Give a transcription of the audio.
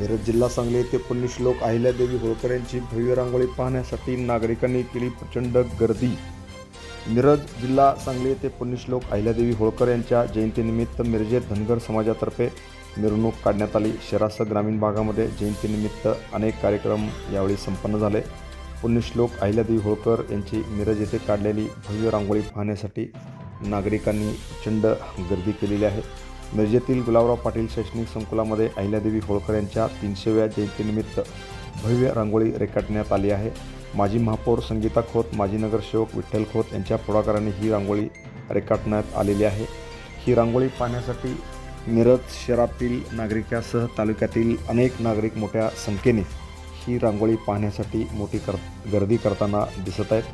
मिरज जिल्हा सांगली येथे पुण्यश्लोक अहिल्यादेवी होळकर यांची भव्य रांगोळी पाहण्यासाठी नागरिकांनी केली प्रचंड गर्दी. मिरज जिल्हा सांगली येथे पुण्यश्लोक अहिल्यादेवी होळकर यांच्या जयंतीनिमित्त मिरजेत धनगर समाजातर्फे मिरवणूक काढण्यात आली. शहरासह ग्रामीण भागामध्ये जयंतीनिमित्त अनेक कार्यक्रम यावेळी संपन्न झाले. पुण्यश्लोक अहिल्यादेवी होळकर यांची मिरज येथे काढलेली भव्य रांगोळी पाहण्यासाठी नागरिकांनी प्रचंड गर्दी केलेली आहे. मिरजेतील गुलाबराव पाटील शैक्षणिक संकुलामध्ये अहिल्यादेवी होळकर यांच्या तीनशेव्या जयंतीनिमित्त भव्य रांगोळी रेखाटण्यात आली आहे. माजी महापौर संगीता खोत माजी नगरसेवक विठ्ठल खोत यांच्या पुढाकाराने ही रांगोळी रेखाटण्यात आलेली आहे. ही रांगोळी पाहण्यासाठी मिरज शहरातील नागरिकासह तालुक्यातील अनेक नागरिक मोठ्या संख्येने ही रांगोळी पाहण्यासाठी मोठी कर गर्दी करताना दिसत आहेत.